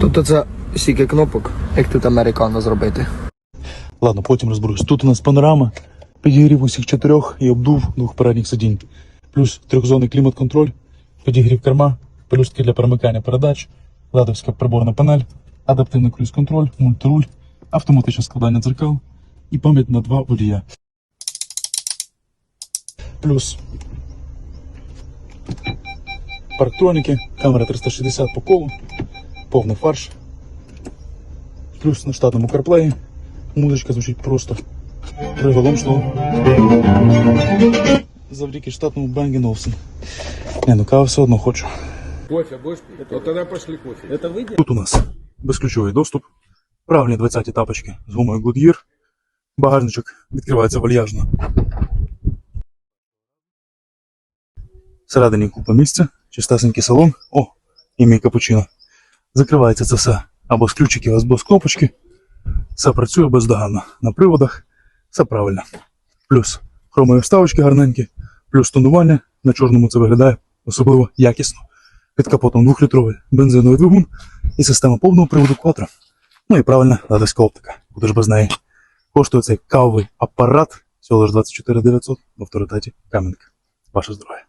Тут оце стільки кнопок, як тут американо зробити. Ладно, потім розберусь. Тут у нас панорама, підігрів усіх чотирьох і обдув двох передніх сидінь. Плюс трьохзонний клімат-контроль, підігрів керма, пелюстки для перемикання передач, ладовська приборна панель, адаптивний круїз-контроль, мультируль, автоматичне складання дзеркал і пам'ять на два водія. Плюс парктроніки, камера 360 по колу, повний фарш. Плюс на штатному CarPlay Музичка звучить просто приголомшливо. Завдяки штатному Bang Olufsen. Не, ну кава все одно хочу. Кофе будешь пить? Вот тогда пошли кофе. Тут у нас безключовий доступ, правильні 20 тапочки з гумою Goodyear. Багажничок відкривається вальяжно. Всередині купа місця, чистесенький салон. О, і мій капучино. Закривається це все або з ключиків, або з кнопочки. Все працює бездоганно. На приводах все правильно. Плюс хромові вставочки гарненькі, плюс тонування. На чорному це виглядає особливо якісно. Під капотом двохлітровий бензиновий двигун і система повного приводу квадро. Ну і правильно, ладоська оптика. Куди ж без неї. Коштує цей кавовий апарат всього лише 24 900 в авторитеті Кам'янка. Ваше здоров'я.